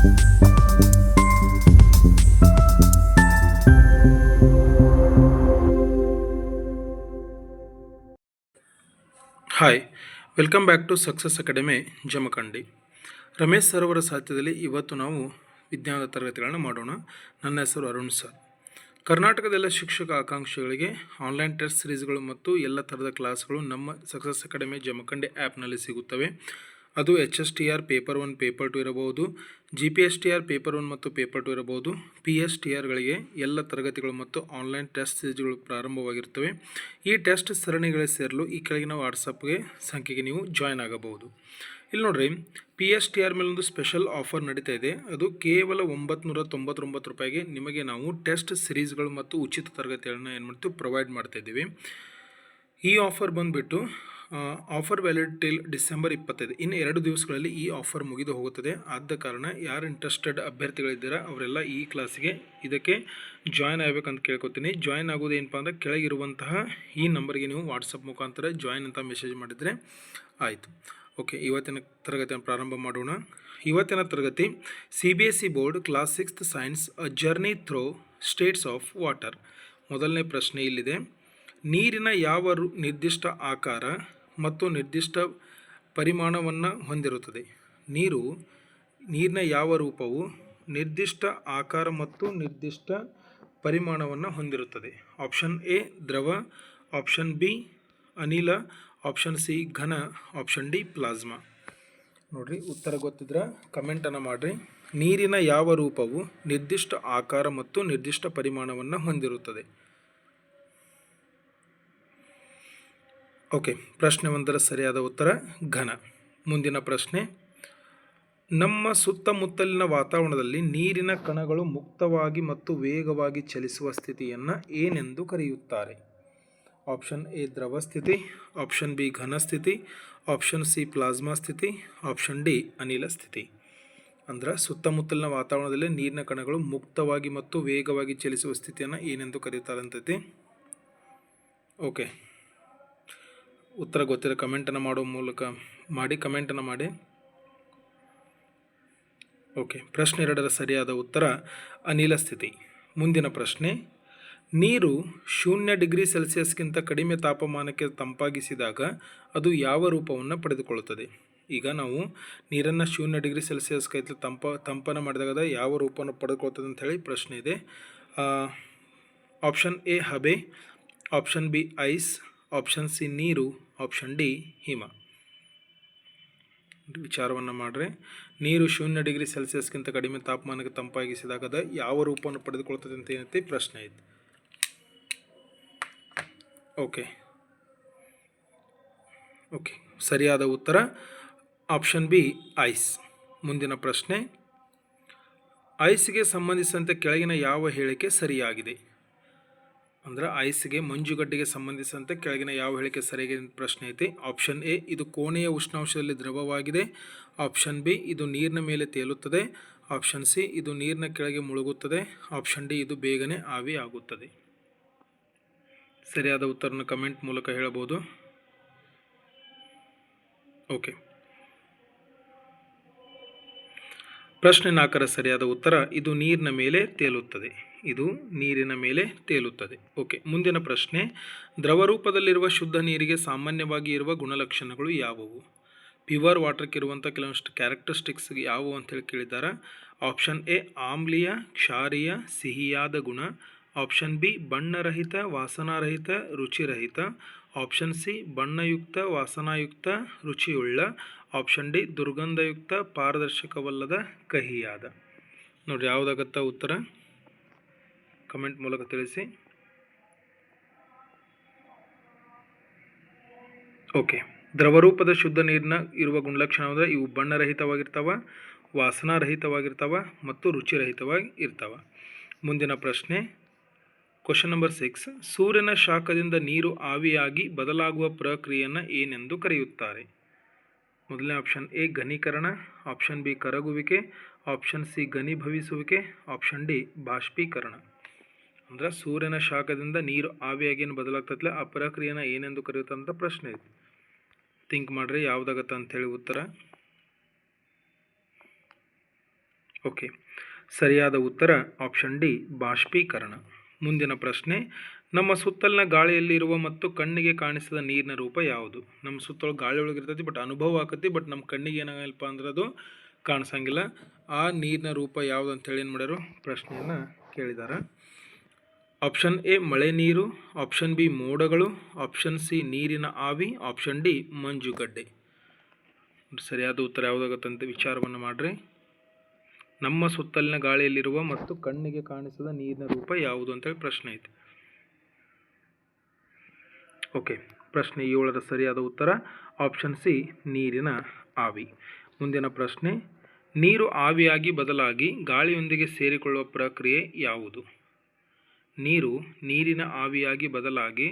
Hi welcome back to success academy Jamkhandi Ramesh sir ಅವರ ಸಾಹಿತ್ಯದಲ್ಲಿ ಇವತ್ತು ನಾವು ವಿಜ್ಞಾನದ ತರಗತಿಗಳನ್ನು ಮಾಡೋಣ. ನನ್ನ ಹೆಸರು ಅರುಣ್ ಸರ್. ಕರ್ನಾಟಕದ ಎಲ್ಲ ಶಿಕ್ಷಕ ಆಕಾಂಕ್ಷಿಗಳಿಗೆ ಆನ್ಲೈನ್ ಟೆಸ್ಟ್ ಸಿರೀಸ್ಗಳು ಮತ್ತು ಎಲ್ಲ ಥರದ ಕ್ಲಾಸ್ಗಳು ನಮ್ಮ ಸಕ್ಸಸ್ ಅಕಾಡೆಮಿ ಜಮಖಂಡಿ ಆ್ಯಪ್ನಲ್ಲಿ ಸಿಗುತ್ತವೆ. ಅದು H S T R paper one, paper two ಇರಬಹುದು, G P S T R paper one ಮತ್ತು ಪೇಪರ್ ಟು ಇರಬಹುದು. ಪಿ ಎಸ್ ಟಿ ಆರ್ಗಳಿಗೆ ಎಲ್ಲ ತರಗತಿಗಳು ಮತ್ತು ಆನ್ಲೈನ್ ಟೆಸ್ಟ್ ಸೀರೀಸ್ಗಳು ಪ್ರಾರಂಭವಾಗಿರ್ತವೆ ಈ ಟೆಸ್ಟ್ ಸರಣಿಗಳಿಗೆ ಸೇರಲು ಈ ಕೆಳಗಿನ ವಾಟ್ಸಪ್ಗೆ ಸಂಖ್ಯೆಗೆ ನೀವು ಜಾಯ್ನ್ ಆಗಬಹುದು. ಇಲ್ಲಿ ನೋಡ್ರಿ, ಪಿ ಎಸ್ ಟಿ ಆರ್ ಮೇಲೊಂದು ಸ್ಪೆಷಲ್ ಆಫರ್ ನಡೀತಾ ಇದೆ. ಅದು ಕೇವಲ ಒಂಬತ್ತು ನೂರ ತೊಂಬತ್ತೊಂಬತ್ತು ರೂಪಾಯಿಗೆ ನಿಮಗೆ ನಾವು ಟೆಸ್ಟ್ ಸಿರೀಸ್ಗಳು ಮತ್ತು ಉಚಿತ ತರಗತಿಗಳನ್ನ ಏನು ಮಾಡ್ತೀವಿ ಪ್ರೊವೈಡ್ ಮಾಡ್ತಾ ಇದ್ದೀವಿ. ಈ ಆಫರ್ ಬಂದುಬಿಟ್ಟು ಆಫರ್ ವ್ಯಾಲಿಡ್ ಟಿಲ್ ಡಿಸೆಂಬರ್ ಇಪ್ಪತ್ತೈದು. ಇನ್ನು ಎರಡು ದಿವಸಗಳಲ್ಲಿ ಈ ಆಫರ್ ಮುಗಿದು ಹೋಗುತ್ತದೆ. ಆದ ಕಾರಣ ಯಾರು ಇಂಟ್ರೆಸ್ಟೆಡ್ ಅಭ್ಯರ್ಥಿಗಳಿದ್ದೀರಾ, ಅವರೆಲ್ಲ ಈ ಕ್ಲಾಸಿಗೆ ಇದಕ್ಕೆ ಜಾಯ್ನ್ ಆಗಬೇಕಂತ ಕೇಳ್ಕೊತೀನಿ. ಜಾಯ್ನ್ ಆಗೋದು ಏನಪ್ಪ ಅಂದರೆ ಕೆಳಗಿರುವಂತಹ ಈ ನಂಬರ್ಗೆ ನೀವು ವಾಟ್ಸಪ್ ಮುಖಾಂತರ ಜಾಯ್ನ್ ಅಂತ ಮೆಸೇಜ್ ಮಾಡಿದರೆ ಆಯಿತು. ಓಕೆ ಇವತ್ತಿನ ತರಗತಿಯನ್ನು ಪ್ರಾರಂಭ ಮಾಡೋಣ. ಇವತ್ತಿನ ತರಗತಿ C B S C board class sixth science a journey through states of water ಮೊದಲನೇ ಪ್ರಶ್ನೆ ಇಲ್ಲಿದೆ. ನೀರಿನ ಯಾವ ನಿರ್ದಿಷ್ಟ ಆಕಾರ ಮತ್ತು ನಿರ್ದಿಷ್ಟ ಪರಿಮಾಣವನ್ನು ಹೊಂದಿರುತ್ತದೆ. ನೀರು, ನೀರಿನ ಯಾವ ರೂಪವು ನಿರ್ದಿಷ್ಟ ಆಕಾರ ಮತ್ತು ನಿರ್ದಿಷ್ಟ ಪರಿಮಾಣವನ್ನು ಹೊಂದಿರುತ್ತದೆ. ಆಪ್ಷನ್ ಎ, ದ್ರವ. ಆಪ್ಷನ್ ಬಿ, ಅನಿಲ. ಆಪ್ಷನ್ ಸಿ, ಘನ. Option D, plasma. ನೋಡಿರಿ, ಉತ್ತರ ಗೊತ್ತಿದ್ರೆ? ಕಮೆಂಟನ್ನು ಮಾಡಿರಿ. ನೀರಿನ ಯಾವ ರೂಪವು ನಿರ್ದಿಷ್ಟ ಆಕಾರ ಮತ್ತು ನಿರ್ದಿಷ್ಟ ಪರಿಮಾಣವನ್ನು ಹೊಂದಿರುತ್ತದೆ. ಓಕೆ, ಪ್ರಶ್ನೆ ಒಂದರ ಸರಿಯಾದ ಉತ್ತರ, ಘನ. ಮುಂದಿನ ಪ್ರಶ್ನೆ, ನಮ್ಮ ಸುತ್ತಮುತ್ತಲಿನ ವಾತಾವರಣದಲ್ಲಿ ನೀರಿನ ಕಣಗಳು ಮುಕ್ತವಾಗಿ ಮತ್ತು ವೇಗವಾಗಿ ಚಲಿಸುವ ಸ್ಥಿತಿಯನ್ನು ಏನೆಂದು ಕರೆಯುತ್ತಾರೆ? ಆಪ್ಷನ್ ಎ, ದ್ರವ ಸ್ಥಿತಿ, ಆಪ್ಷನ್ ಬಿ, ಘನ ಸ್ಥಿತಿ, ಆಪ್ಷನ್ ಸಿ, ಪ್ಲಾಸ್ಮಾ ಸ್ಥಿತಿ, ಆಪ್ಷನ್ ಡಿ, ಅನಿಲ ಸ್ಥಿತಿ. ಅಂದ್ರೆ ಸುತ್ತಮುತ್ತಲಿನ ವಾತಾವರಣದಲ್ಲಿ ನೀರಿನ ಕಣಗಳು ಮುಕ್ತವಾಗಿ ಮತ್ತು ವೇಗವಾಗಿ ಚಲಿಸುವ ಸ್ಥಿತಿಯನ್ನು ಏನೆಂದು ಕರೆಯುತ್ತಾರೆ ಓಕೆ ಉತ್ತರ ಗೊತ್ತಿರೋ ಕಮೆಂಟನ್ನು ಮಾಡೋ ಮೂಲಕ ಮಾಡಿ, ಕಮೆಂಟನ್ನು ಮಾಡಿ. ಓಕೆ, ಪ್ರಶ್ನೆ ಎರಡರ ಸರಿಯಾದ ಉತ್ತರ, ಅನಿಲ ಸ್ಥಿತಿ. ಮುಂದಿನ ಪ್ರಶ್ನೆ, ನೀರು ಶೂನ್ಯ ಡಿಗ್ರಿ ಸೆಲ್ಸಿಯಸ್ಗಿಂತ ಕಡಿಮೆ ತಾಪಮಾನಕ್ಕೆ ತಂಪಾಗಿಸಿದಾಗ ಅದು ಯಾವ ರೂಪವನ್ನು ಪಡೆದುಕೊಳ್ಳುತ್ತದೆ? ಈಗ ನಾವು ನೀರನ್ನು ಶೂನ್ಯ ಡಿಗ್ರಿ ಸೆಲ್ಸಿಯಸ್ ಕೈತಲು ತಂಪ, ತಂಪನ ಮಾಡಿದಾಗ ಯಾವ ರೂಪವನ್ನು ಪಡೆದುಕೊಳ್ತದೆ ಅಂತ ಹೇಳಿ ಪ್ರಶ್ನೆ ಇದೆ. ಆಪ್ಷನ್ ಎ ಹಬೆ option B ice option C ನೀರು ಆಪ್ಷನ್ ಡಿ ಹಿಮ ವಿಚಾರವನ್ನು ಮಾಡ್ರೆ. ನೀರು ಶೂನ್ಯ ಡಿಗ್ರಿ ಸೆಲ್ಸಿಯಸ್ಗಿಂತ ಕಡಿಮೆ ತಾಪಮಾನಕ್ಕೆ ತಂಪಾಗಿಸಿದಾಗ ಯಾವ ರೂಪವನ್ನು ಪಡೆದುಕೊಳ್ತದೆ ಅಂತ ಏನೈತಿ? ಪ್ರಶ್ನೆ ಐತಿ. ಓಕೆ ಓಕೆ ಸರಿಯಾದ ಉತ್ತರ. ಆಪ್ಷನ್ ಬಿ ಐಸ್ ಮುಂದಿನ ಪ್ರಶ್ನೆ. ಐಸ್ಗೆ ಸಂಬಂಧಿಸಿದಂತೆ ಕೆಳಗಿನ ಯಾವ ಹೇಳಿಕೆ ಸರಿಯಾಗಿದೆ? ಅಂದ್ರೆ ಐಸ್ಗೆ ಮಂಜುಗಡ್ಡೆಗೆ ಸಂಬಂಧಿಸಿದಂತೆ ಕೆಳಗಿನ ಯಾವ ಹೇಳಿಕೆ ಸರಿಯಾಗಿದೆ ಪ್ರಶ್ನೆ ಐತಿ. ಆಪ್ಷನ್ ಎ ಇದು ಕೋಣೆಯ ಉಷ್ಣಾಂಶದಲ್ಲಿ ದ್ರವವಾಗಿದೆ. ಆಪ್ಷನ್ ಬಿ ಇದು ನೀರಿನ ಮೇಲೆ ತೇಲುತ್ತದೆ. ಆಪ್ಷನ್ ಸಿ ಇದು ನೀರಿನ ಕೆಳಗೆ ಮುಳುಗುತ್ತದೆ. ಆಪ್ಷನ್ ಡಿ ಇದು ಬೇಗನೆ ಆವಿ ಆಗುತ್ತದೆ ಸರಿಯಾದ ಉತ್ತರನ ಕಮೆಂಟ್ ಮೂಲಕ ಹೇಳಬಹುದು. ಓಕೆ ಪ್ರಶ್ನೆ ನಾಲ್ಕರ ಸರಿಯಾದ ಉತ್ತರ, ಇದು ನೀರಿನ ಮೇಲೆ ತೇಲುತ್ತದೆ. ಇದು ನೀರಿನ ಮೇಲೆ ತೇಲುತ್ತದೆ. ಓಕೆ, ಮುಂದಿನ ಪ್ರಶ್ನೆ. ದ್ರವ ರೂಪದಲ್ಲಿರುವ ಶುದ್ಧ ನೀರಿಗೆ ಸಾಮಾನ್ಯವಾಗಿ ಇರುವ ಗುಣಲಕ್ಷಣಗಳು ಯಾವುವು? ಪ್ಯೂರ್ ವಾಟರ್ಗೆ ಇರುವಂಥ ಕೆಲವೊಂದಿಷ್ಟು ಕ್ಯಾರೆಕ್ಟರಿಸ್ಟಿಕ್ಸ್ ಯಾವುವು ಅಂತೇಳಿ ಕೇಳಿದ್ದಾರೆ? ಆಪ್ಷನ್ ಎ, ಆಮ್ಲೀಯ, ಕ್ಷಾರೀಯ, ಸಿಹಿಯಾದ ಗುಣ. ಆಪ್ಷನ್ ಬಿ, ಬಣ್ಣರಹಿತ, ವಾಸನಾರಹಿತ, ರುಚಿರಹಿತ. ಆಪ್ಷನ್ ಸಿ, ಬಣ್ಣಯುಕ್ತ, ವಾಸನಾಯುಕ್ತ, ರುಚಿಯುಳ್ಳ. ಆಪ್ಷನ್ ಡಿ, ದುರ್ಗಂಧಯುಕ್ತ, ಪಾರದರ್ಶಕವಲ್ಲದ, ಕಹಿಯಾದ. ನೋಡಿ ಯಾವುದಾಗತ್ತ ಉತ್ತರ? ಕಮೆಂಟ್ ಮೂಲಕ ತಿಳಿಸಿ. ಓಕೆ ದ್ರವರೂಪದ ಶುದ್ಧ ನೀರಿನ ಇರುವ ಗುಣಲಕ್ಷಣ ಅಂದರೆ ಇವು ಬಣ್ಣರಹಿತವಾಗಿರ್ತಾವ, ವಾಸನಾರಹಿತವಾಗಿರ್ತಾವ ಮತ್ತು ರುಚಿರಹಿತವಾಗಿ ಇರ್ತಾವ ಮುಂದಿನ ಪ್ರಶ್ನೆ. ಕ್ವಶನ್ ನಂಬರ್ ಸಿಕ್ಸ್ ಸೂರ್ಯನ ಶಾಖದಿಂದ ನೀರು ಆವಿಯಾಗಿ ಬದಲಾಗುವ ಪ್ರಕ್ರಿಯೆಯನ್ನು ಏನೆಂದು ಕರೆಯುತ್ತಾರೆ? ಮೊದಲನೇ ಆಪ್ಷನ್ ಎ ಘನೀಕರಣ. ಆಪ್ಷನ್ ಬಿ ಕರಗುವಿಕೆ. ಆಪ್ಷನ್ ಸಿ ಘನೀಭವಿಸುವಿಕೆ. ಆಪ್ಷನ್ ಡಿ ಬಾಷ್ಪೀಕರಣ. ಅಂದ್ರೆ ಸೂರ್ಯನ ಶಾಖದಿಂದ ನೀರು ಆವಿಯಾಗಿ ಏನು ಬದಲಾಗ್ತೈತಲ್ಲ ಆ ಪ್ರಕ್ರಿಯೆನ ಏನೆಂದು ಕರೆಯುತ್ತಂತ ಪ್ರಶ್ನೆ ಐತಿ. ಥಿಂಕ್ ಮಾಡ್ರಿ ಯಾವುದಾಗತ್ತ ಅಂಥೇಳಿ ಉತ್ತರ. ಓಕೆ ಸರಿಯಾದ ಉತ್ತರ ಆಪ್ಷನ್ ಡಿ ಬಾಷ್ಪೀಕರಣ. ಮುಂದಿನ ಪ್ರಶ್ನೆ, ನಮ್ಮ ಸುತ್ತಲಿನ ಗಾಳಿಯಲ್ಲಿರುವ ಮತ್ತು ಕಣ್ಣಿಗೆ ಕಾಣಿಸದ ನೀರಿನ ರೂಪ ಯಾವುದು? ನಮ್ಮ ಸುತ್ತಲೂ ಗಾಳಿ ಒಳಗಿರ್ತೈತಿ ಬಟ್ ಅನುಭವ ಆಕತಿ ಬಟ್ ನಮ್ಮ ಕಣ್ಣಿಗೆ ಏನಾಗಲ್ಪ ಅಂದ್ರೆ ಅದು ಕಾಣಿಸಂಗಿಲ್ಲ. ಆ ನೀರಿನ ರೂಪ ಯಾವುದು ಅಂತೇಳಿ ಏನು ಮಾಡ್ಯಾರು? ಪ್ರಶ್ನೆಯನ್ನು ಕೇಳಿದ್ದಾರೆ ಆಪ್ಷನ್ ಎ ಮಳೆ ನೀರು. ಆಪ್ಷನ್ ಬಿ ಮೋಡಗಳು. ಆಪ್ಷನ್ ಸಿ ನೀರಿನ ಆವಿ. ಆಪ್ಷನ್ ಡಿ ಮಂಜುಗಡ್ಡೆ ಸರಿಯಾದ ಉತ್ತರ ಯಾವುದಾಗತ್ತಂತೆ? ವಿಚಾರವನ್ನು ಮಾಡಿರಿ. ನಮ್ಮ ಸುತ್ತಲಿನ ಗಾಳಿಯಲ್ಲಿರುವ ಮತ್ತು ಕಣ್ಣಿಗೆ ಕಾಣಿಸದ ನೀರಿನ ರೂಪ ಯಾವುದು ಅಂತೇಳಿ ಪ್ರಶ್ನೆ ಐತೆ. ಓಕೆ ಪ್ರಶ್ನೆ ಏಳರ ಸರಿಯಾದ ಉತ್ತರ. ಆಪ್ಷನ್ ಸಿ ನೀರಿನ ಆವಿ. ಮುಂದಿನ ಪ್ರಶ್ನೆ, ನೀರು ಆವಿಯಾಗಿ ಬದಲಾಗಿ ಗಾಳಿಯೊಂದಿಗೆ ಸೇರಿಕೊಳ್ಳುವ ಪ್ರಕ್ರಿಯೆ ಯಾವುದು? ನೀರು ನೀರಿನ ಆವಿಯಾಗಿ ಬದಲಾಗಿ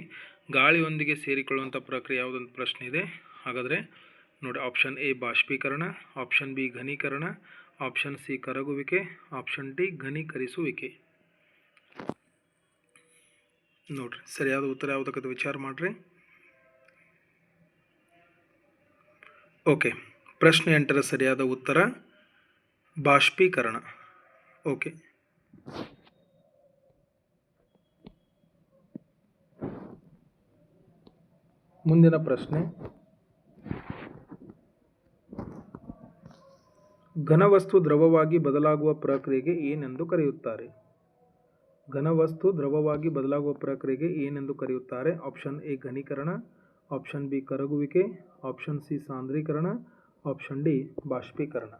ಗಾಳಿಯೊಂದಿಗೆ ಸೇರಿಕೊಳ್ಳುವಂಥ ಪ್ರಕ್ರಿಯೆ ಯಾವುದೊಂದು ಪ್ರಶ್ನೆ ಇದೆ. ಹಾಗಾದರೆ ನೋಡಿ ಆಪ್ಷನ್ ಎ ಬಾಷ್ಪೀಕರಣ ಆಪ್ಷನ್ ಬಿ ಘನೀಕರಣ ಆಪ್ಷನ್ ಸಿ ಕರಗುವಿಕೆ ಆಪ್ಷನ್ ಡಿ ಘನೀಕರಿಸುವಿಕೆ. ನೋಡ್ರಿ, ಸರಿಯಾದ ಉತ್ತರ ಯಾವುದಕ್ಕದು ವಿಚಾರ ಮಾಡಿರಿ. ಓಕೆ ಪ್ರಶ್ನೆ ಎಂಟರ ಸರಿಯಾದ ಉತ್ತರ, ಬಾಷ್ಪೀಕರಣ. ಓಕೆ ಮುಂದಿನ ಪ್ರಶ್ನೆ. ಘನವಸ್ತು ದ್ರವವಾಗಿ ಬದಲಾಗುವ ಪ್ರಕ್ರಿಯೆಗೆ ಏನೆಂದು ಕರೆಯುತ್ತಾರೆ? ಘನವಸ್ತು ದ್ರವವಾಗಿ ಬದಲಾಗುವ ಪ್ರಕ್ರಿಯೆಗೆ ಏನೆಂದು ಕರೆಯುತ್ತಾರೆ? ಆಪ್ಷನ್ ಎ, ಘನೀಕರಣ. ಆಪ್ಷನ್ ಬಿ, ಕರಗುವಿಕೆ. ಆಪ್ಷನ್ ಸಿ, ಸಾಂದ್ರೀಕರಣ. ಆಪ್ಷನ್ ಡಿ, ಬಾಷ್ಪೀಕರಣ.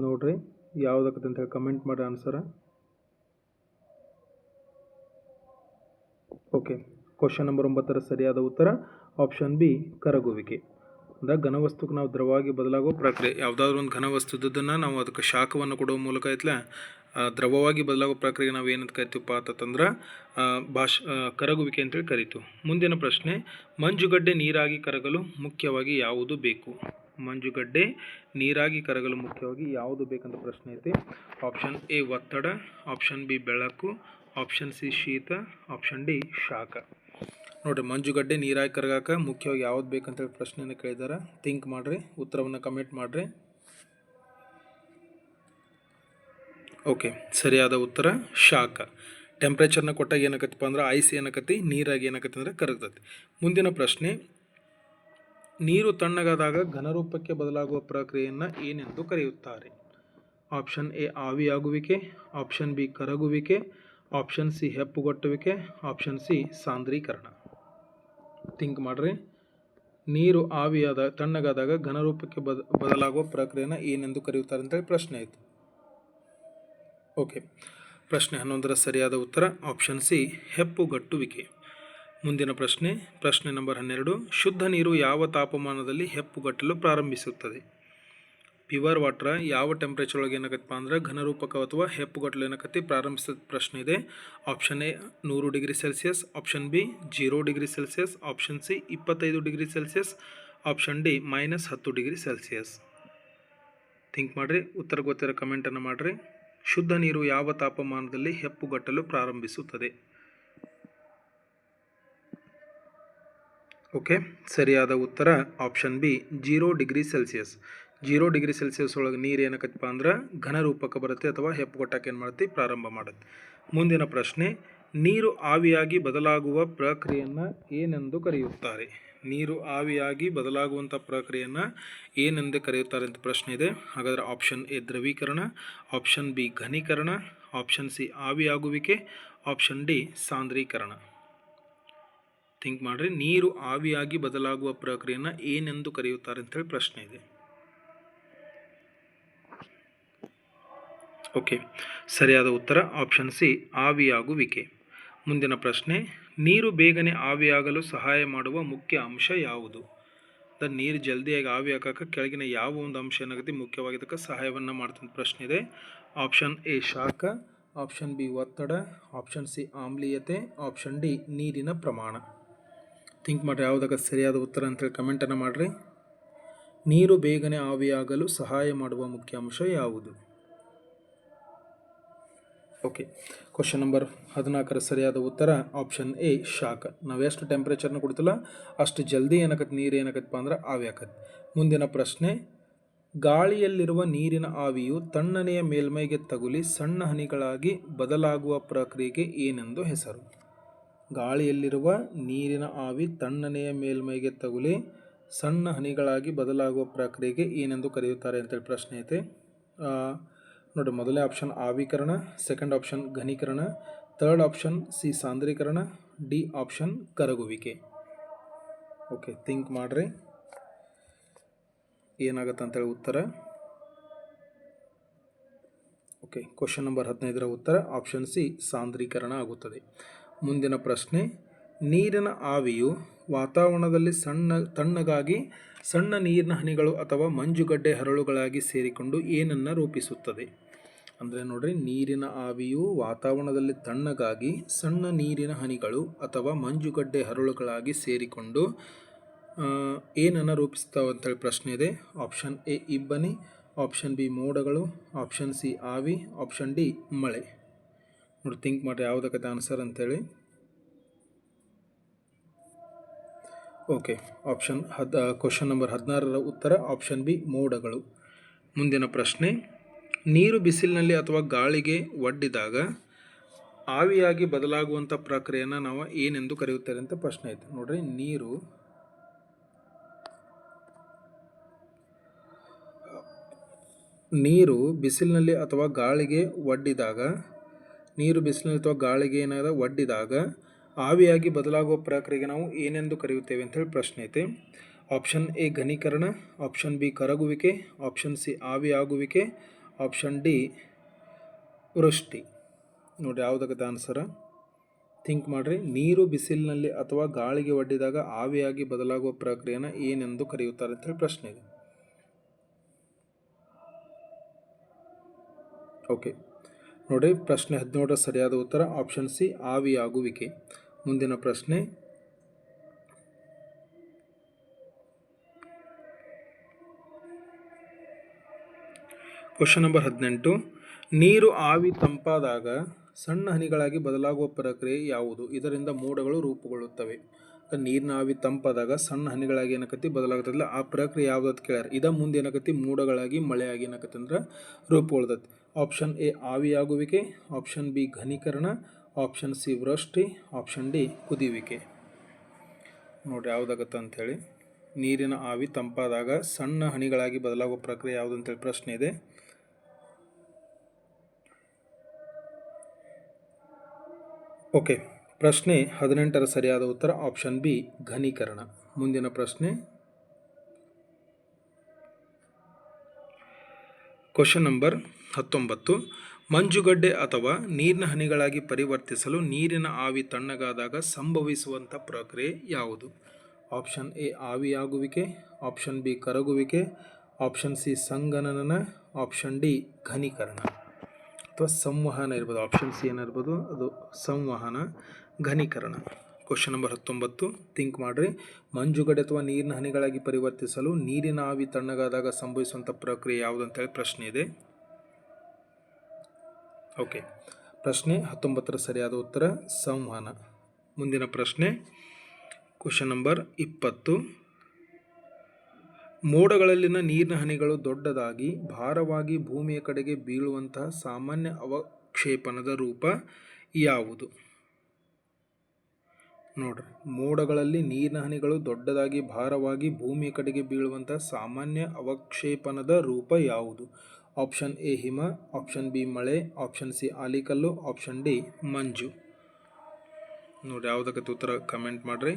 ನೋಡ್ರಿ ಯಾವುದಕ್ಕಂತ ಹೇಳಿ ಕಮೆಂಟ್ ಮಾಡಿ ಆನ್ಸರ ಓಕೆ ಕ್ವಶನ್ ನಂಬರ್ ಒಂಬತ್ತರ ಸರಿಯಾದ ಉತ್ತರ ಆಪ್ಷನ್ ಬಿ ಕರಗುವಿಕೆ. ಅಂದರೆ ಘನವಸ್ತುಕ್ಕೆ ನಾವು ದ್ರವವಾಗಿ ಬದಲಾಗೋ ಪ್ರಕ್ರಿಯೆ. ಯಾವುದಾದ್ರೂ ಒಂದು ಘನವಸ್ತುದನ್ನು ನಾವು ಅದಕ್ಕೆ ಶಾಖವನ್ನು ಕೊಡುವ ಮೂಲಕ ಐತ್ಲ ದ್ರವವಾಗಿ ಬದಲಾಗೋ ಪ್ರಕ್ರಿಯೆ ನಾವು ಏನಂತ ಕರಿತೀವಪ್ಪ ಅಂತಂದ್ರೆ ಭಾಷ ಕರಗುವಿಕೆ ಅಂತೇಳಿ ಕರೀತು ಮುಂದಿನ ಪ್ರಶ್ನೆ, ಮಂಜುಗಡ್ಡೆ ನೀರಾಗಿ ಕರಗಲು ಮುಖ್ಯವಾಗಿ ಯಾವುದು ಬೇಕು? ಮಂಜುಗಡ್ಡೆ ನೀರಾಗಿ ಕರಗಲು ಮುಖ್ಯವಾಗಿ ಯಾವುದು ಬೇಕಂತ ಪ್ರಶ್ನೆ ಐತಿ. ಆಪ್ಷನ್ ಎ ಒತ್ತಡ ಆಪ್ಷನ್ ಬಿ ಬೆಳಕು ಆಪ್ಷನ್ ಸಿ ಶೀತ ಆಪ್ಷನ್ ಡಿ ಶಾಖ. ನೋಡಿರಿ ಮಂಜುಗಡ್ಡೆ ನೀರಾಗಿ ಕರಗಾಕ ಮುಖ್ಯವಾಗಿ ಯಾವ್ದು ಬೇಕಂತೇಳಿ ಪ್ರಶ್ನೆಯನ್ನು ಕೇಳಿದಾರೆ. ಥಿಂಕ್ ಮಾಡಿರಿ, ಉತ್ತರವನ್ನು ಕಮೆಂಟ್ ಮಾಡಿರಿ. ಓಕೆ ಸರಿಯಾದ ಉತ್ತರ ಶಾಖ. ಟೆಂಪ್ರೇಚರ್ನ ಕೊಟ್ಟಾಗ ಏನಾಕತ್ತಪ್ಪ ಅಂದ್ರೆ ಐಸ್ ಏನಾಗತ್ತಿ, ನೀರಾಗಿ ಏನಾಗತ್ತೆ ಅಂದ್ರೆ ಕರಗ್ತತಿ ಮುಂದಿನ ಪ್ರಶ್ನೆ, ನೀರು ತಣ್ಣಗಾದಾಗ ಘನರೂಪಕ್ಕೆ ಬದಲಾಗುವ ಪ್ರಕ್ರಿಯೆಯನ್ನು ಏನೆಂದು ಕರೆಯುತ್ತಾರೆ? ಆಪ್ಷನ್ ಎ ಆವಿಯಾಗುವಿಕೆ. ಆಪ್ಷನ್ ಬಿ ಕರಗುವಿಕೆ. ಆಪ್ಷನ್ ಸಿ ಹೆಪ್ಪುಗಟ್ಟುವಿಕೆ ಆಪ್ಷನ್ ಸಿ ಸಾಂದ್ರೀಕರಣ. ಥಿಂಕ್ ಮಾಡ್ರಿ. ನೀರು ಆವಿಯಾದ, ತಣ್ಣಗಾದಾಗ ಘನರೂಪಕ್ಕೆ ಬದ, ಬದಲಾಗುವ ಪ್ರಕ್ರಿಯೆನ ಏನೆಂದು ಕರೆಯುತ್ತಾರೆ ಅಂತೇಳಿ ಪ್ರಶ್ನೆ ಆಯಿತು. ಓಕೆ ಪ್ರಶ್ನೆ ಹನ್ನೊಂದರ ಸರಿಯಾದ ಉತ್ತರ ಆಪ್ಷನ್ ಸಿ ಹೆಪ್ಪುಗಟ್ಟುವಿಕೆ ಮುಂದಿನ ಪ್ರಶ್ನೆ ಪ್ರಶ್ನೆ ನಂಬರ್ ಹನ್ನೆರಡು. ಶುದ್ಧ ನೀರು ಯಾವ ತಾಪಮಾನದಲ್ಲಿ ಹೆಪ್ಪುಗಟ್ಟಲು ಪ್ರಾರಂಭಿಸುತ್ತದೆ? ಪ್ಯೂರ್ ವಾಟರ್ ಯಾವ ಟೆಂಪ್ರೇಚರ್ ಒಳಗೆ ಏನಾಗತ್ತಪ್ಪ ಅಂದ್ರೆ ಘನರೂಪಕ ಅಥವಾ ಹೆಪ್ಪುಗಟ್ಟಲು ಏನಕತ್ತಿ ಪ್ರಾರಂಭಿಸಿದ ಪ್ರಶ್ನೆ ಇದೆ. ಆಪ್ಷನ್ ಎ ನೂರು degree Celsius option B zero degree Celsius option C ಇಪ್ಪತ್ತೈದು degree Celsius option D minus ಹತ್ತು ಡಿಗ್ರಿ ಸೆಲ್ಸಿಯಸ್ ಥಿಂಕ್ ಮಾಡಿರಿ, ಉತ್ತರ ಗೊತ್ತಿರೋ ಕಮೆಂಟನ್ನು ಮಾಡಿರಿ. ಶುದ್ಧ ನೀರು ಯಾವ ತಾಪಮಾನದಲ್ಲಿ ಹೆಪ್ಪುಗಟ್ಟಲು ಪ್ರಾರಂಭಿಸುತ್ತದೆ? ಓಕೆ ಸರಿಯಾದ ಉತ್ತರ option B zero degree Celsius zero degree Celsius ಒಳಗೆ ನೀರು ಏನಕ್ಕಪ್ಪ ಅಂದ್ರೆ ಘನ ರೂಪಕ್ಕೆ ಬರುತ್ತೆ ಅಥವಾ ಹೆಪ್ಪುಗಟ್ಟಕ್ಕೆ ಏನು ಮಾಡುತ್ತೆ ಪ್ರಾರಂಭ ಮಾಡುತ್ತೆ. ಮುಂದಿನ ಪ್ರಶ್ನೆ, ನೀರು ಆವಿಯಾಗಿ ಬದಲಾಗುವ ಪ್ರಕ್ರಿಯೆಯನ್ನು ಏನೆಂದು ಕರೆಯುತ್ತಾರೆ? ನೀರು ಆವಿಯಾಗಿ ಬದಲಾಗುವಂಥ ಪ್ರಕ್ರಿಯೆಯನ್ನು ಏನೆಂದು ಕರೆಯುತ್ತಾರೆ ಅಂತ ಪ್ರಶ್ನೆ ಇದೆ. ಹಾಗಾದರೆ ಆಪ್ಷನ್ ಎ ದ್ರವೀಕರಣ ಆಪ್ಷನ್ ಬಿ ಘನೀಕರಣ ಆಪ್ಷನ್ ಸಿ ಆವಿಯಾಗುವಿಕೆ ಆಪ್ಷನ್ ಡಿ ಸಾಂದ್ರೀಕರಣ. ಥಿಂಕ್ ಮಾಡಿರಿ. ನೀರು ಆವಿಯಾಗಿ ಬದಲಾಗುವ ಪ್ರಕ್ರಿಯೆಯನ್ನು ಏನೆಂದು ಕರೆಯುತ್ತಾರೆ ಅಂತೇಳಿ ಪ್ರಶ್ನೆ ಇದೆ. ಓಕೆ ಸರಿಯಾದ ಉತ್ತರ ಆಪ್ಷನ್ ಸಿ ಆವಿಯಾಗುವಿಕೆ. ಮುಂದಿನ ಪ್ರಶ್ನೆ, ನೀರು ಬೇಗನೆ ಆವಿಯಾಗಲು ಸಹಾಯ ಮಾಡುವ ಮುಖ್ಯ ಅಂಶ ಯಾವುದು? ದ ನೀರು ಜಲ್ದಿಯಾಗಿ ಆವಿ ಹಾಕಕ್ಕೆ ಕೆಳಗಿನ ಯಾವ ಒಂದು ಅಂಶ ಏನಾಗುತ್ತೆ? ಮುಖ್ಯವಾಗಿ ಇದಕ್ಕೆ ಸಹಾಯವನ್ನು ಮಾಡ್ತಂತ ಪ್ರಶ್ನೆ ಇದೆ. ಆಪ್ಷನ್ ಎ ಶಾಖ. ಆಪ್ಷನ್ ಬಿ ಒತ್ತಡ. ಆಪ್ಷನ್ ಸಿ ಆಮ್ಲೀಯತೆ. ಆಪ್ಷನ್ ಡಿ ನೀರಿನ ಪ್ರಮಾಣ. ಥಿಂಕ್ ಮಾಡಿರಿ ಯಾವುದಕ್ಕೆ ಸರಿಯಾದ ಉತ್ತರ ಅಂತೇಳಿ ಕಮೆಂಟನ್ನು ಮಾಡಿರಿ. ನೀರು ಬೇಗನೆ ಆವಿಯಾಗಲು ಸಹಾಯ ಮಾಡುವ ಮುಖ್ಯ ಅಂಶ ಯಾವುದು? ಓಕೆ ಕ್ವಶನ್ ನಂಬರ್ ಹದಿನಾಲ್ಕರ ಸರಿಯಾದ ಉತ್ತರ ಆಪ್ಷನ್ ಎ ಶಾಖ. ನಾವು ಎಷ್ಟು ಟೆಂಪ್ರೇಚರ್ನ ಕೊಡ್ತಿಲ್ಲ, ಅಷ್ಟು ಜಲ್ದಿ ಏನಕತ್ತೆ ನೀರು ಏನಕತ್ತಪ್ಪ ಅಂದ್ರೆ ಆವಿ ಆಕತ್ತೆ ಮುಂದಿನ ಪ್ರಶ್ನೆ, ಗಾಳಿಯಲ್ಲಿರುವ ನೀರಿನ ಆವಿಯು ತಣ್ಣನೆಯ ಮೇಲ್ಮೈಗೆ ತಗುಲಿ ಸಣ್ಣ ಹನಿಗಳಾಗಿ ಬದಲಾಗುವ ಪ್ರಕ್ರಿಯೆಗೆ ಏನೆಂದು ಹೆಸರು? ಗಾಳಿಯಲ್ಲಿರುವ ನೀರಿನ ಆವಿ ತಣ್ಣನೆಯ ಮೇಲ್ಮೈಗೆ ತಗುಲಿ ಸಣ್ಣ ಹನಿಗಳಾಗಿ ಬದಲಾಗುವ ಪ್ರಕ್ರಿಯೆಗೆ ಏನೆಂದು ಕರೆಯುತ್ತಾರೆ ಅಂತೇಳಿ ಪ್ರಶ್ನೆ ಐತೆ. ನೋಡಿ, ಮೊದಲೇ ಆಪ್ಷನ್ ಆವಿಕರಣ ಸೆಕೆಂಡ್ ಆಪ್ಷನ್ ಘನೀಕರಣ ಥರ್ಡ್ ಆಪ್ಷನ್ ಸಿ ಸಾಂದ್ರೀಕರಣ ಡಿ ಆಪ್ಷನ್ ಕರಗುವಿಕೆ. ಓಕೆ ಥಿಂಕ್ ಮಾಡಿರಿ. ಏನಾಗುತ್ತೆ ಅಂತೇಳಿ ಉತ್ತರ? ಓಕೆ ಕ್ವಶನ್ ನಂಬರ್ ಹದಿನೈದರ ಉತ್ತರ ಆಪ್ಷನ್ ಸಿ ಸಾಂದ್ರೀಕರಣ ಆಗುತ್ತದೆ. ಮುಂದಿನ ಪ್ರಶ್ನೆ, ನೀರಿನ ಆವಿಯು ವಾತಾವರಣದಲ್ಲಿ ಸಣ್ಣ, ತಣ್ಣಗಾಗಿ ಸಣ್ಣ ನೀರಿನ ಹನಿಗಳು ಅಥವಾ ಮಂಜುಗಡ್ಡೆ ಹರಳುಗಳಾಗಿ ಸೇರಿಕೊಂಡು ಏನನ್ನು ರೂಪಿಸುತ್ತದೆ? ಅಂದರೆ ನೋಡ್ರಿ, ನೀರಿನ ಆವಿಯು ವಾತಾವರಣದಲ್ಲಿ ತಣ್ಣಗಾಗಿ ಸಣ್ಣ ನೀರಿನ ಹನಿಗಳು ಅಥವಾ ಮಂಜುಗಡ್ಡೆ ಹರಳುಗಳಾಗಿ ಸೇರಿಕೊಂಡು ಏನನ್ನು ರೂಪಿಸ್ತಾವೆ ಅಂತೇಳಿ ಪ್ರಶ್ನೆ ಇದೆ. ಆಪ್ಷನ್ ಎ, ಇಬ್ಬನಿ, ಆಪ್ಷನ್ ಬಿ, ಮೋಡಗಳು, ಆಪ್ಷನ್ ಸಿ, ಆವಿ, ಆಪ್ಷನ್ ಡಿ, ಮಳೆ. ನೋಡಿ ಥಿಂಕ್ ಮಾಡಿರಿ ಯಾವುದಕ್ಕೆ ಆನ್ಸರ್ ಅಂತೇಳಿ. ಓಕೆ ಆಪ್ಷನ್ ಹದ್ ಕ್ವಶನ್ ನಂಬರ್ ಹದಿನಾರರ ಉತ್ತರ ಆಪ್ಷನ್ ಬಿ, ಮೋಡಗಳು. ಮುಂದಿನ ಪ್ರಶ್ನೆ, ನೀರು ಬಿಸಿಲಿನಲ್ಲಿ ಅಥವಾ ಗಾಳಿಗೆ ಒಡ್ಡಿದಾಗ ಆವಿಯಾಗಿ ಬದಲಾಗುವಂಥ ಪ್ರಕ್ರಿಯೆಯನ್ನು ನಾವು ಏನೆಂದು ಕರೆಯುತ್ತೇವೆ ಅಂತ ಪ್ರಶ್ನೆ ಐತೆ ನೋಡ್ರಿ, ನೀರು ನೀರು ಬಿಸಿಲಿನಲ್ಲಿ ಅಥವಾ ಗಾಳಿಗೆ ಒಡ್ಡಿದಾಗ, ನೀರು ಬಿಸಿಲಿನಲ್ಲಿ ಅಥವಾ ಗಾಳಿಗೆ ಏನಾದ ಒಡ್ಡಿದಾಗ ಆವಿಯಾಗಿ ಬದಲಾಗುವ ಪ್ರಕ್ರಿಯೆಗೆ ನಾವು ಏನೆಂದು ಕರೆಯುತ್ತೇವೆ ಅಂತೇಳಿ ಪ್ರಶ್ನೆ ಐತೆ. ಆಪ್ಷನ್ ಎ ಘನೀಕರಣ ಆಪ್ಷನ್ ಬಿ ಕರಗುವಿಕೆ ಆಪ್ಷನ್ ಸಿ ಆವಿಯಾಗುವಿಕೆ ಆಪ್ಷನ್ ಡಿ ವೃಷ್ಟಿ. ನೋಡಿ ಯಾವುದಕ್ಕೆ ಆನ್ಸರ ಥಿಂಕ್ ಮಾಡಿರಿ. ನೀರು ಬಿಸಿಲಿನಲ್ಲಿ ಅಥವಾ ಗಾಳಿಗೆ ಒಡ್ಡಿದಾಗ ಆವಿಯಾಗಿ ಬದಲಾಗುವ ಪ್ರಕ್ರಿಯೆನ ಏನೆಂದು ಕರೆಯುತ್ತಾರೆ ಅಂತೇಳಿ ಪ್ರಶ್ನೆ ಇದೆ. ಓಕೆ ನೋಡಿ ಪ್ರಶ್ನೆ ಹದಿನೇಳರ ಸರಿಯಾದ ಉತ್ತರ ಆಪ್ಷನ್ ಸಿ ಆವಿಯಾಗುವಿಕೆ. ಮುಂದಿನ ಪ್ರಶ್ನೆ. ಕ್ವಶನ್ ನಂಬರ್ ಹದಿನೆಂಟು. ನೀರು ಆವಿ ತಂಪಾದಾಗ ಸಣ್ಣ ಹನಿಗಳಾಗಿ ಬದಲಾಗುವ ಪ್ರಕ್ರಿಯೆ ಯಾವುದು? ಇದರಿಂದ ಮೋಡಗಳು ರೂಪುಗೊಳ್ಳುತ್ತವೆ. ನೀರಿನ ಆವಿ ತಂಪಾದಾಗ ಸಣ್ಣ ಹನಿಗಳಾಗಿ ಏನಕತಿ ಬದಲಾಗುತ್ತಿಲ್ಲ ಆ ಪ್ರಕ್ರಿಯೆ ಯಾವ್ದು ಕೇಳ್ಯಾರ. ಇದ ಮುಂದೆ ಏನಕತಿ ಮೋಡಗಳಾಗಿ ಮಳೆಯಾಗಿ ಏನಕತಿ ಅಂದ್ರೆ ಆಪ್ಷನ್ ಎ ಆವಿಯಾಗುವಿಕೆ. ಆಪ್ಷನ್ ಬಿ ಘನೀಕರಣ. ಆಪ್ಷನ್ ಸಿ ವೃಷ್ಟಿ, ಆಪ್ಷನ್ ಡಿ ಕುದಿಯುವಿಕೆ ನೋಡಿರಿ ಯಾವುದಾಗತ್ತೆ ಅಂಥೇಳಿ. ನೀರಿನ ಆವಿ ತಂಪಾದಾಗ ಸಣ್ಣ ಹನಿಗಳಾಗಿ ಬದಲಾಗುವ ಪ್ರಕ್ರಿಯೆ ಯಾವುದು ಅಂತೇಳಿ ಪ್ರಶ್ನೆ ಇದೆ. ಓಕೆ, ಪ್ರಶ್ನೆ ಹದಿನೆಂಟರ ಸರಿಯಾದ ಉತ್ತರ ಆಪ್ಷನ್ ಬಿ, ಘನೀಕರಣ. ಮುಂದಿನ ಪ್ರಶ್ನೆ. ಕ್ವಶನ್ ನಂಬರ್ ಹತ್ತೊಂಬತ್ತು. ಮಂಜುಗಡ್ಡೆ ಅಥವಾ ನೀರಿನ ಹನಿಗಳಾಗಿ ಪರಿವರ್ತಿಸಲು ನೀರಿನ ಆವಿ ತಣ್ಣಗಾದಾಗ ಸಂಭವಿಸುವಂಥ ಪ್ರಕ್ರಿಯೆ ಯಾವುದು? ಆಪ್ಷನ್ ಎ, ಆವಿಯಾಗುವಿಕೆ. ಆಪ್ಷನ್ ಬಿ, ಕರಗುವಿಕೆ. ಆಪ್ಷನ್ ಸಿ ಸಂಗನನ ಆಪ್ಷನ್ ಡಿ, ಘನೀಕರಣ. ಅಥವಾ ಸಂವಹನ ಇರ್ಬೋದು. ಆಪ್ಷನ್ ಸಿ ಏನಿರ್ಬೋದು? ಅದು ಸಂವಹನ, ಘನೀಕರಣ. ಕ್ವಶನ್ ನಂಬರ್ ಹತ್ತೊಂಬತ್ತು. ಥಿಂಕ್ ಮಾಡಿರಿ. ಮಂಜುಗಡ್ಡೆ ಅಥವಾ ನೀರಿನ ಹನಿಗಳಾಗಿ ಪರಿವರ್ತಿಸಲು ನೀರಿನ ಆವಿ ತಣ್ಣಗಾದಾಗ ಸಂಭವಿಸುವಂಥ ಪ್ರಕ್ರಿಯೆ ಯಾವುದು ಅಂತೇಳಿ ಪ್ರಶ್ನೆ ಇದೆ. ಓಕೆ. ಪ್ರಶ್ನೆ ಹತ್ತೊಂಬತ್ತರ ಸರಿಯಾದ ಉತ್ತರ, ಸಂವಹನ. ಮುಂದಿನ ಪ್ರಶ್ನೆ ಕ್ವಶನ್ ನಂಬರ್ ಇಪ್ಪತ್ತು. ಮೋಡಗಳಲ್ಲಿನ ನೀರಿನ ಹನಿಗಳು ದೊಡ್ಡದಾಗಿ, ಭಾರವಾಗಿ ಭೂಮಿಯ ಕಡೆಗೆ ಬೀಳುವಂತಹ ಸಾಮಾನ್ಯ ಅವಕ್ಷೇಪಣದ ರೂಪ ಯಾವುದು? ನೋಡ್ರಿ, ಮೋಡಗಳಲ್ಲಿ ನೀರಿನ ಹನಿಗಳು ದೊಡ್ಡದಾಗಿ, ಭಾರವಾಗಿ ಭೂಮಿಯ ಕಡೆಗೆ ಬೀಳುವಂತಹ ಸಾಮಾನ್ಯ ಅವಕ್ಷೇಪಣದ ರೂಪ ಯಾವುದು? ಆಪ್ಷನ್ ಎ ಹಿಮ ಆಪ್ಷನ್ ಬಿ ಮಳೆ ಆಪ್ಷನ್ ಸಿ ಆಲಿಕಲ್ಲು ಆಪ್ಷನ್ ಡಿ ಮಂಜು ನೋಡಿ ಯಾವುದಕ್ಕೆ ಉತ್ತರ ಕಮೆಂಟ್ ಮಾಡಿರಿ.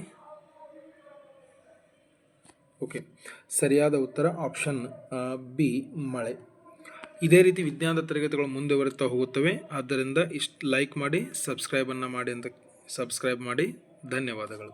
ಓಕೆ ಸರಿಯಾದ ಉತ್ತರ ಆಪ್ಷನ್ ಬಿ ಮಳೆ ಇದೇ ರೀತಿ ವಿಜ್ಞಾನದ ತರಗತಿಗಳು ಮುಂದುವರಿತಾ ಹೋಗುತ್ತವೆ. ಆದ್ದರಿಂದ ಇಷ್ಟು ಲೈಕ್ ಮಾಡಿ ಸಬ್ಸ್ಕ್ರೈಬನ್ನು ಮಾಡಿ ಅಂತ ಸಬ್ಸ್ಕ್ರೈಬ್ ಮಾಡಿ. ಧನ್ಯವಾದಗಳು.